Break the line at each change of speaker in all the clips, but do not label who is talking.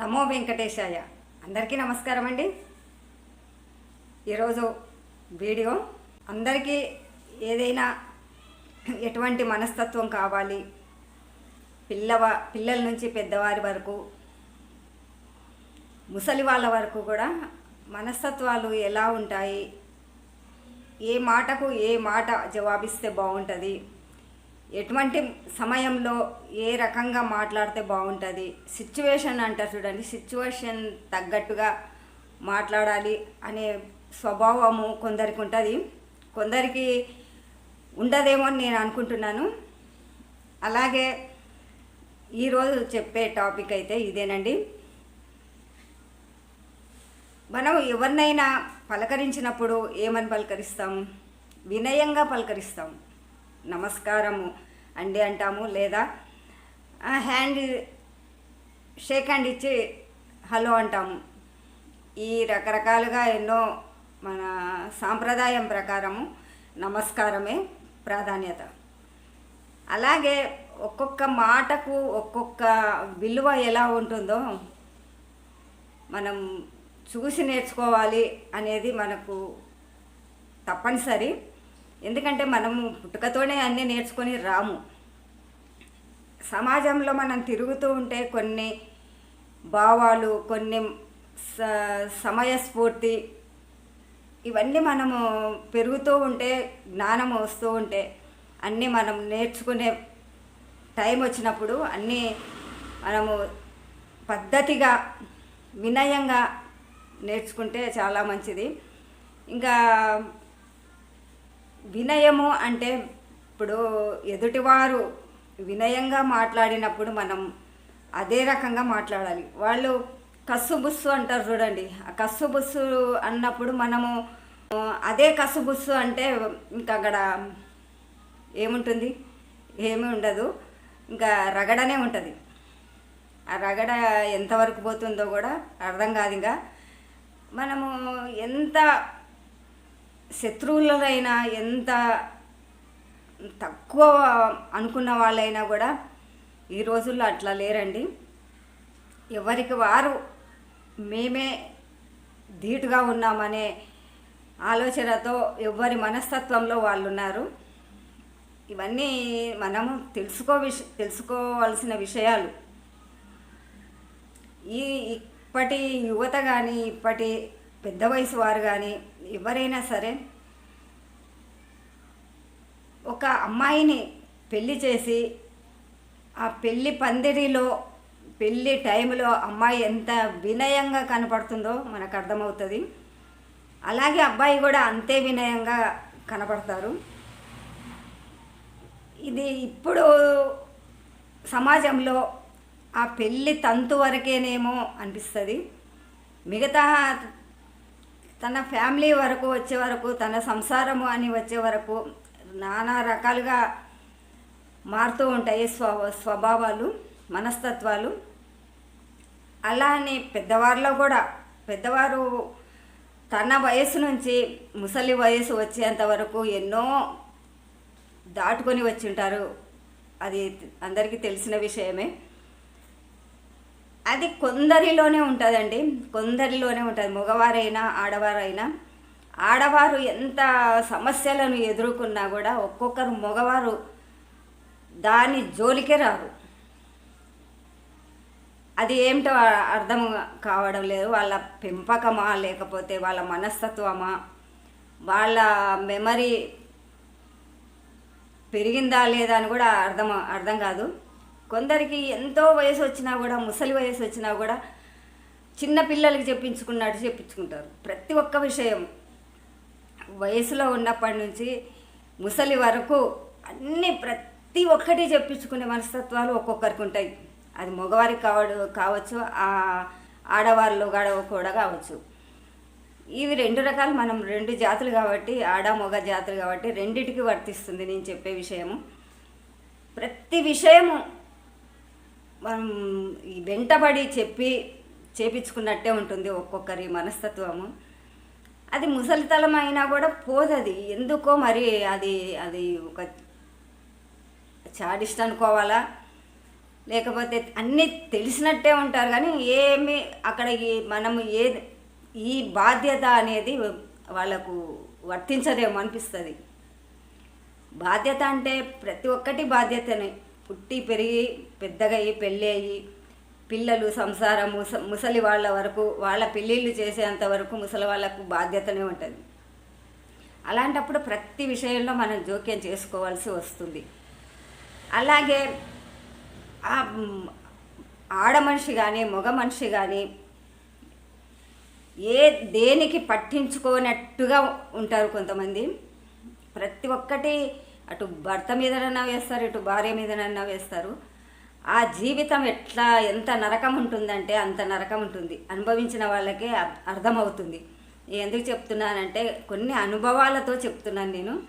నమో వెంకటేశాయ. అందరికీ నమస్కారం అండి. ఈరోజు వీడియో. అందరికీ ఏదైనా ఎటువంటి మనస్తత్వం కావాలి పిల్లవ పిల్లల నుంచి పెద్దవారి వరకు ముసలి వాళ్ళ వరకు కూడా మనస్తత్వాలు ఎలా ఉంటాయి ఏ మాటకు ఏ మాట జవాబిస్తే బాగుంటుంది ఎటువంటి సమయంలో ఏ రకంగా మాట్లాడితే బాగుంటుంది? సిచ్యువేషన్ అంటారు చూడండి. సిచ్యువేషన్ తగ్గట్టుగా మాట్లాడాలి అనే స్వభావము కొందరికి ఉంటుంది. కొందరికి ఉండదేమో అని నేను అనుకుంటున్నాను. అలాగే ఈరోజు చెప్పే టాపిక్ అయితే ఇదేనండి. మనం ఎవరినైనా పలకరించినప్పుడు ఏమని పలకరిస్తాం? వినయంగా పలకరిస్తాం. నమస్కారము అండి అంటాము లేదా హ్యాండ్ షేక్ హ్యాండ్ ఇచ్చి హలో అంటాము. ఈ రకరకాలుగా ఎన్నో మన సాంప్రదాయం ప్రకారము నమస్కారమే ప్రాధాన్యత. అలాగే ఒక్కొక్క మాటకు ఒక్కొక్క విలువ ఎలా ఉంటుందో మనం చూసి నేర్చుకోవాలి అనేది మనకు తప్పనిసరి. ఎందుకంటే మనము పుట్టుకతోనే అన్నీ నేర్చుకొని రాము. సమాజంలో మనం తిరుగుతూ ఉంటే కొన్ని భావాలు కొన్ని స- సమయస్ఫూర్తి ఇవన్నీ మనము పెరుగుతూ ఉంటే జ్ఞానం వస్తూ ఉంటే అన్నీ మనం నేర్చుకునే టైం వచ్చినప్పుడు అన్నీ మనము పద్ధతిగా వినయంగా నేర్చుకుంటే చాలా మంచిది. ఇంకా వినయము అంటే ఇప్పుడు ఎదుటివారు వినయంగా మాట్లాడినప్పుడు మనం అదే రకంగా మాట్లాడాలి. వాళ్ళు కస్సుబుస్సు అంటారు చూడండి. ఆ కస్సుబుస్సు అన్నప్పుడు మనము అదే కస్సుబుస్సు అంటే ఇంకా అక్కడ ఏముంటుంది? ఏమీ ఉండదు. ఇంకా రగడనే ఉంటుంది. ఆ రగడ ఎంతవరకు పోతుందో కూడా అర్థం కాదు ఇంకా. మనము ఎంత శత్రువులైనా ఎంత తక్కువ అనుకున్న వాళ్ళైనా కూడా ఈ రోజుల్లో అట్లా లేరండి. ఎవరికి వారు మేమే ధీటుగా ఉన్నామనే ఆలోచనతో ఎవరి మనస్తత్వంలో వాళ్ళు ఉన్నారు ఇవన్నీ మనము తెలుసుకో విష తెలుసుకోవాల్సిన విషయాలు. ఈ ఇప్పటి యువత కానీ ఇప్పటి పెద్ద వయసు వారు కానీ ఎవరైనా సరే ఒక అమ్మాయిని పెళ్ళి చేసి ఆ పెళ్ళి పందిరిలో పెళ్ళి టైంలో అమ్మాయి ఎంత వినయంగా కనపడుతుందో మనకు అర్థమవుతుంది. అలాగే అబ్బాయి కూడా అంతే వినయంగా కనపడతారు. ఇది ఇప్పుడు సమాజంలో ఆ పెళ్ళి తంతు వరకేనేమో అనిపిస్తుంది. మిగతా తన ఫ్యామిలీ వరకు వచ్చే వరకు తన సంసారము అని వచ్చే వరకు నానా రకాలుగా మారుతూ ఉంటాయి స్వ స్వభావాలు మనస్తత్వాలు. అలానే పెద్దవారిలో కూడా పెద్దవారు తన వయసు నుంచి ముసలి వయసు వచ్చేంత వరకు ఎన్నో దాటుకొని వచ్చి ఉంటారు అది అందరికీ తెలిసిన విషయమే. అది కొందరిలోనే ఉంటుందండి. కొందరిలోనే ఉంటుంది. మగవారైనా ఆడవారైనా. ఆడవారు ఎంత సమస్యలను ఎదుర్కొన్నా కూడా ఒక్కొక్కరు మగవారు దాని జోలికే రారు. అది ఏమిటో అర్థం కావడం లేదు. వాళ్ళ పెంపకమా లేకపోతే వాళ్ళ మనస్తత్వమా వాళ్ళ మెమరీ పెరిగిందా లేదా అని కూడా అర్థం అర్థం కాదు. కొందరికి ఎంతో వయసు వచ్చినా కూడా ముసలి వయసు వచ్చినా కూడా చిన్న పిల్లలకి చెప్పించుకున్నట్టు చెప్పించుకుంటారు. ప్రతి ఒక్క విషయం వయసులో ఉన్నప్పటి నుంచి ముసలి వరకు అన్ని ప్రతి ఒక్కటి చెప్పించుకునే మనస్తత్వాలు ఒక్కొక్కరికి ఉంటాయి. అది మగవారికి కావడు కావచ్చు ఆ ఆడవాళ్ళు కూడా కావచ్చు. ఇవి రెండు రకాలు మనం రెండు జాతులు కాబట్టి ఆడ మగ జాతులు కాబట్టి రెండిటికి వర్తిస్తుంది నేను చెప్పే విషయము. ప్రతి విషయము మనం ఈ వెంటబడి చెప్పి చేపించుకున్నట్టే ఉంటుంది ఒక్కొక్కరి మనస్తత్వము. అది ముసలితలం అయినా కూడా పోదది. ఎందుకో మరి అది అది ఒక చాడిస్ట్ అనుకోవాలా? లేకపోతే అన్నీ తెలిసినట్టే ఉంటారు కానీ ఏమి అక్కడ ఈ మనము ఏ ఈ బాధ్యత అనేది వాళ్ళకు వర్తించదేమో అనిపిస్తుంది. బాధ్యత అంటే ప్రతి ఒక్కటి బాధ్యతనే. పుట్టి పెరిగి పెద్దగా అయ్యి పెళ్ళి అయ్యి పిల్లలు సంసారం ముస ముసలి వాళ్ళ వరకు వాళ్ళ పెళ్ళిళ్ళు చేసేంత వరకు ముసలి వాళ్ళకు బాధ్యతనే ఉంటుంది. అలాంటప్పుడు ప్రతి విషయంలో మనం జోక్యం చేసుకోవాల్సి వస్తుంది. అలాగే ఆ ఆడ మనిషి కానీ మగ మనిషి కానీ ఏ దేనికి పట్టించుకోనట్టుగా ఉంటారు కొంతమంది. ప్రతి ఒక్కటి అటు భర్త మీదనన్నా వేస్తారు ఇటు భార్య మీదనన్నా వేస్తారు. ఆ జీవితం ఎట్లా ఎంత నరకం ఉంటుందంటే అంత నరకం ఉంటుంది. అనుభవించిన వాళ్ళకే అర్- అర్థమవుతుంది. ఎందుకు చెప్తున్నానంటే కొన్ని అనుభవాలతో చెప్తున్నాను నేను.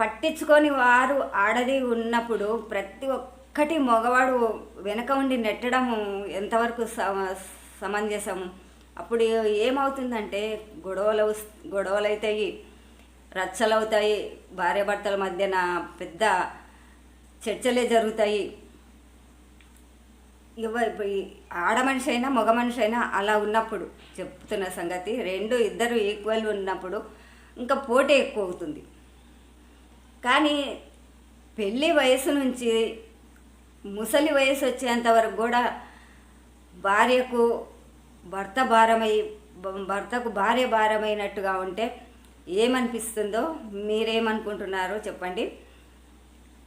పట్టించుకొని వారు ఆడది ఉన్నప్పుడు ప్రతి ఒక్కటి మగవాడు వెనక ఉండి నెట్టడం ఎంతవరకు సమ సమంజసము? అప్పుడు ఏమవుతుందంటే గొడవలు గొడవలు అవుతాయి రచ్చలవుతాయి భార్యాభర్తల మధ్యన పెద్ద చర్చలే జరుగుతాయి. ఇవ ఇప్పుడు ఆడ మనిషి అయినా మగ మనిషి అయినా అలా ఉన్నప్పుడు చెప్తున్న సంగతి రెండు ఇద్దరు ఈక్వల్ ఉన్నప్పుడు ఇంకా పోటీ ఎక్కువ అవుతుంది. కానీ పెళ్ళి వయసు నుంచి ముసలి వయసు వచ్చేంత వరకు కూడా భార్యకు భర్త భారమై భర్తకు భార్య భారమైనట్టుగా ఉంటే ఏమనిపిస్తుందో మీరేమనుకుంటున్నారో చెప్పండి.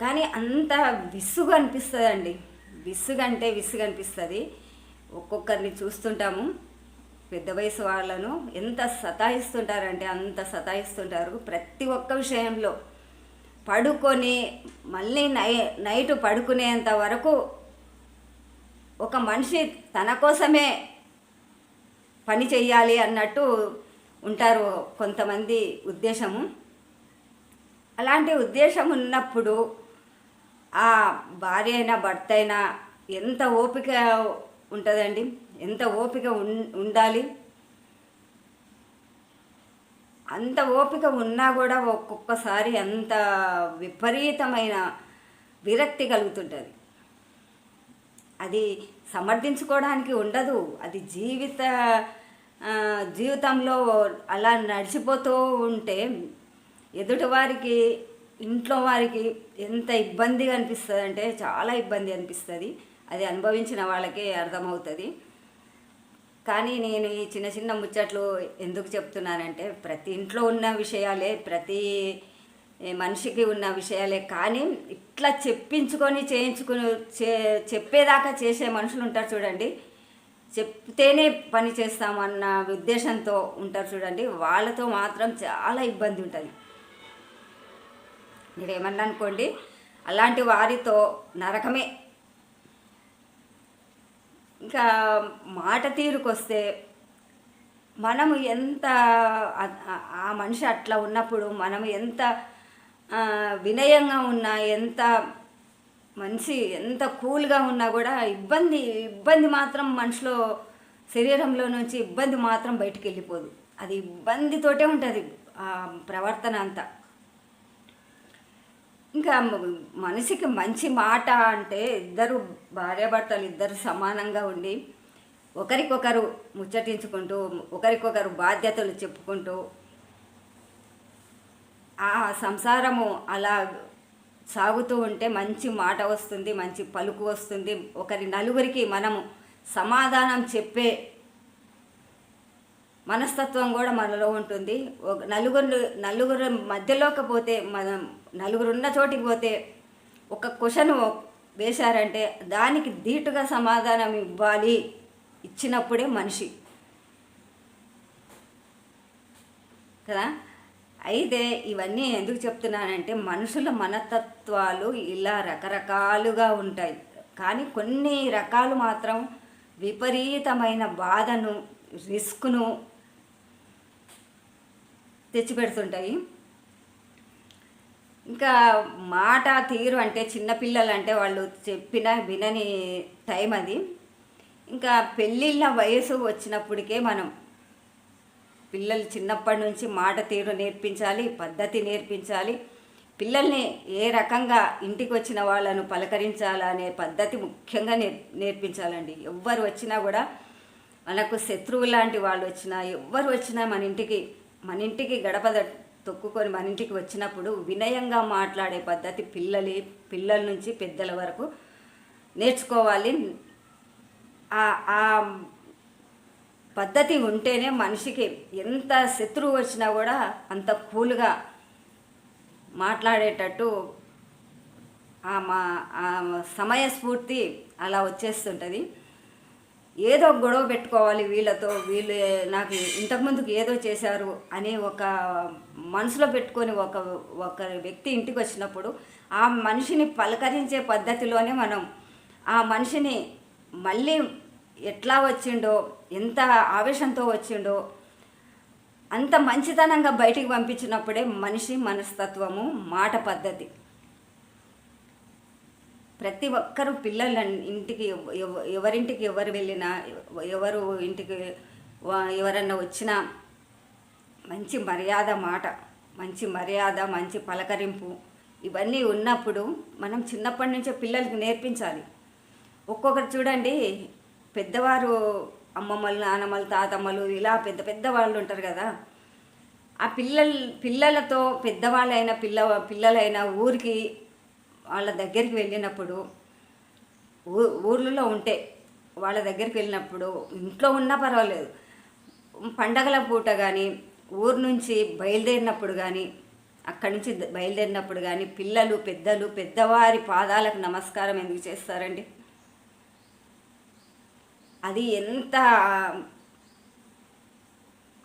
కానీ అంత విసుగు అనిపిస్తుందండి. విసుగు అంటే విసుగు అనిపిస్తుంది ఒక్కొక్కరిని చూస్తుంటాము. పెద్ద వయసు వాళ్ళను ఎంత సతాయిస్తుంటారంటే అంత సతాయిస్తుంటారు. ప్రతి ఒక్క విషయంలో పడుకొని మళ్ళీ నై నైట్ పడుకునేంత వరకు ఒక మనిషి తన కోసమే పని చెయ్యాలి అన్నట్టు ఉంటారు కొంతమంది ఉద్దేశము. అలాంటి ఉద్దేశం ఉన్నప్పుడు ఆ భార్య అయినా భర్త అయినా ఎంత ఓపిక ఉంటుందండి? ఎంత ఓపిక ఉండాలి? అంత ఓపిక ఉన్నా కూడా ఒక్కొక్కసారి అంత విపరీతమైన విరక్తి కలుగుతుంటుంది. అది సమర్థించుకోవడానికి ఉండదు. అది జీవిత జీవితంలో అలా నడిచిపోతూ ఉంటే ఎదుటి వారికి ఇంట్లో వారికి ఎంత ఇబ్బందిగా అనిపిస్తుంది అంటే చాలా ఇబ్బంది అనిపిస్తుంది. అది అనుభవించిన వాళ్ళకే అర్థమవుతుంది. కానీ నేను ఈ చిన్న చిన్న ముచ్చట్లు ఎందుకు చెప్తున్నానంటే ప్రతి ఇంట్లో ఉన్న విషయాలే ప్రతి మనిషికి ఉన్న విషయాలే. కానీ ఇట్లా చెప్పించుకొని చేయించుకుని చే చెప్పేదాకా చేసే మనుషులు ఉంటారు చూడండి. చెప్తేనే పని చేస్తామన్న ఉద్దేశంతో ఉంటారు చూడండి. వాళ్ళతో మాత్రం చాలా ఇబ్బంది ఉంటుంది. మీరు ఏమన్నా అనుకోండి అలాంటి వారితో నరకమే. ఇంకా మాట తీరుకొస్తే మనము ఎంత ఆ- మనిషి అట్లా ఉన్నప్పుడు మనం ఎంత వినయంగా ఉన్నా ఎంత మనిషి ఎంత కూల్గా ఉన్నా కూడా ఇబ్బంది ఇబ్బంది మాత్రం మనిషిలో శరీరంలో నుంచి ఇబ్బంది మాత్రం బయటికి వెళ్ళిపోదు అది ఇబ్బందితోటే ఉంటుంది ఆ ప్రవర్తన అంతా. ఇంకా మనిషికి మంచి మాట అంటే ఇద్దరు భార్యాభర్తలు ఇద్దరు సమానంగా ఉండి ఒకరికొకరు ముచ్చటించుకుంటూ ఒకరికొకరు బాధ్యతలు చెప్పుకుంటూ ఆ సంసారము అలా సాగుతూ ఉంటే మంచి మాట వస్తుంది మంచి పలుకు వస్తుంది. ఒకరి నలుగురికి మనము సమాధానం చెప్పే మనస్తత్వం కూడా మనలో ఉంటుంది. ఒక నలుగురు నలుగురు మధ్యలోకి పోతే మనం నలుగురు ఉన్న చోటికి పోతే ఒక క్వశ్చన్ వేశారంటే దానికి ధీటుగా సమాధానం ఇవ్వాలి ఇచ్చినప్పుడే మనిషి. కదా? అయితే ఇవన్నీ ఎందుకు చెప్తున్నానంటే మనుషుల మనతత్వాలు ఇలా రకరకాలుగా ఉంటాయి. కానీ కొన్ని రకాలు మాత్రం విపరీతమైన బాధను రిస్క్ను తెచ్చిపెడుతుంటాయి. ఇంకా మాట తీరు అంటే చిన్నపిల్లలు అంటే వాళ్ళు చెప్పిన వినని టైం అది. ఇంకా పెళ్ళిళ్ళ వయసు వచ్చినప్పటికే మనం పిల్లలు చిన్నప్పటి నుంచి మాట తీరు నేర్పించాలి పద్ధతి నేర్పించాలి. పిల్లల్ని ఏ రకంగా ఇంటికి వచ్చిన వాళ్ళను పలకరించాలనే పద్ధతి ముఖ్యంగా నేర్ నేర్పించాలండి. ఎవ్వరు వచ్చినా కూడా మనకు శత్రువు లాంటి వాళ్ళు వచ్చినా ఎవ్వరు వచ్చినా మన ఇంటికి మన ఇంటికి గడప తొక్కుకొని మన ఇంటికి వచ్చినప్పుడు వినయంగా మాట్లాడే పద్ధతి పిల్లలి పిల్లల నుంచి పెద్దల వరకు నేర్చుకోవాలి. ఆ ఆ పద్ధతి ఉంటేనే మనిషికి ఎంత శత్రువు వచ్చినా కూడా అంత కూల్గా మాట్లాడేటట్టు ఆ మా ఆ సమయస్ఫూర్తి అలా వచ్చేస్తుంటుంది. ఏదో గొడవ పెట్టుకోవాలి వీళ్ళతో వీళ్ళు నాకు ఇంతకుముందుకు ఏదో చేశారు అని ఒక మనసులో పెట్టుకొని ఒక ఒక వ్యక్తి ఇంటికి వచ్చినప్పుడు ఆ మనిషిని పలకరించే పద్ధతిలోనే మనం ఆ మనిషిని మళ్ళీ ఎట్లా వచ్చిండో ఎంత ఆవేశంతో వచ్చిండో అంత మంచితనంగా బయటికి పంపించినప్పుడే మనిషి మనస్తత్వము మాట పద్ధతి. ప్రతి ఒక్కరు పిల్లల ఇంటికి ఎవరింటికి ఎవరు వెళ్ళినా ఎవరు ఇంటికి ఎవరన్నా వచ్చినా మంచి మర్యాద మాట మంచి మర్యాద మంచి పలకరింపు ఇవన్నీ ఉన్నప్పుడు మనం చిన్నప్పటి నుంచే పిల్లలకి నేర్పించాలి. ఒక్కొక్కరు చూడండి పెద్దవారు అమ్మమ్మలు నానమ్మలు తాతమ్మలు ఇలా పెద్ద పెద్ద వాళ్ళు ఉంటారు కదా. ఆ పిల్లల్ పిల్లలతో పెద్దవాళ్ళైన పిల్ల పిల్లలైన ఊరికి వాళ్ళ దగ్గరికి వెళ్ళినప్పుడు ఊ ఊర్లలో ఉంటే వాళ్ళ దగ్గరికి వెళ్ళినప్పుడు ఇంట్లో ఉన్నా పర్వాలేదు. పండగల పూట కానీ ఊరు నుంచి బయలుదేరినప్పుడు కానీ అక్కడి నుంచి బయలుదేరినప్పుడు కానీ పిల్లలు పెద్దలు పెద్దవారి పాదాలకు నమస్కారం ఎందుకు చేస్తారండి? అది ఎంత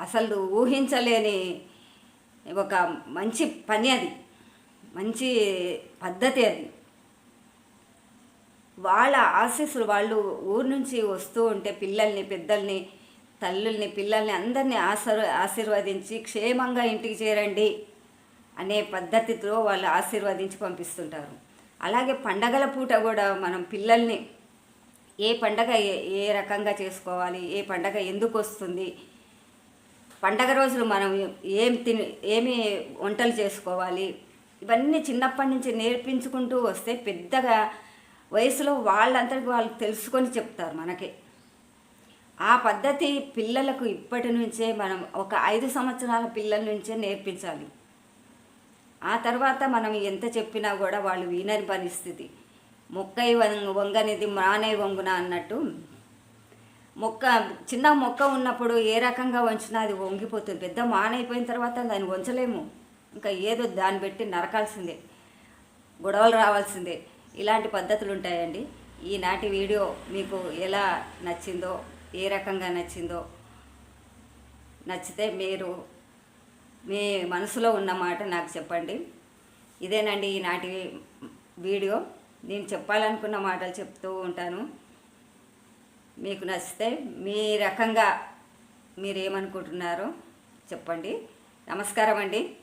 అసలు ఊహించలేని ఒక మంచి పని అది. మంచి పద్ధతి అది. వాళ్ళ ఆశీస్సులు వాళ్ళు ఊరు నుంచి వస్తూ ఉంటే పిల్లల్ని పెద్దల్ని తల్లుల్ని పిల్లల్ని అందరినీ ఆశీర్ ఆశీర్వదించి క్షేమంగా ఇంటికి చేరండి అనే పద్ధతితో వాళ్ళు ఆశీర్వదించి పంపిస్తుంటారు. అలాగే పండగల పూట కూడా మనం పిల్లల్ని ఏ పండగ ఏ ఏ రకంగా చేసుకోవాలి? ఏ పండగ ఎందుకు వస్తుంది పండగ రోజులు మనం ఏం తిని ఏమి వంటలు చేసుకోవాలి? ఇవన్నీ చిన్నప్పటి నుంచి నేర్పించుకుంటూ వస్తే పెద్దగా వయసులో వాళ్ళంతటి వాళ్ళు తెలుసుకొని చెప్తారు మనకి. ఆ పద్ధతి పిల్లలకు ఇప్పటి నుంచే మనం ఒక ఐదు సంవత్సరాల పిల్లల నుంచే నేర్పించాలి. ఆ తర్వాత మనం ఎంత చెప్పినా కూడా వాళ్ళు వినని పరిస్థితి. మొక్కై వం- వంగనిది మానై వంగున అన్నట్టు. మొక్క చిన్న మొక్క ఉన్నప్పుడు ఏ రకంగా వంచినా అది వంగిపోతుంది. పెద్ద మానైపోయిన తర్వాత దాన్ని వంచలేము. ఇంకా ఏదో దాన్ని పెట్టి నరకాల్సిందే. గొడవలు రావాల్సిందే. ఇలాంటి పద్ధతులు ఉంటాయండి. ఈనాటి వీడియో మీకు ఎలా నచ్చిందో ఏ రకంగా నచ్చిందో నచ్చితే మీరు మీ మనసులో ఉన్న మాట నాకు చెప్పండి. ఇదేనండి ఈనాటి వీడియో. నేను చెప్పాలనుకున్న మాటలు చెప్తూ ఉంటాను. మీకు నచ్చితే మీ రకంగా మీరేమనుకుంటున్నారో చెప్పండి. నమస్కారం అండి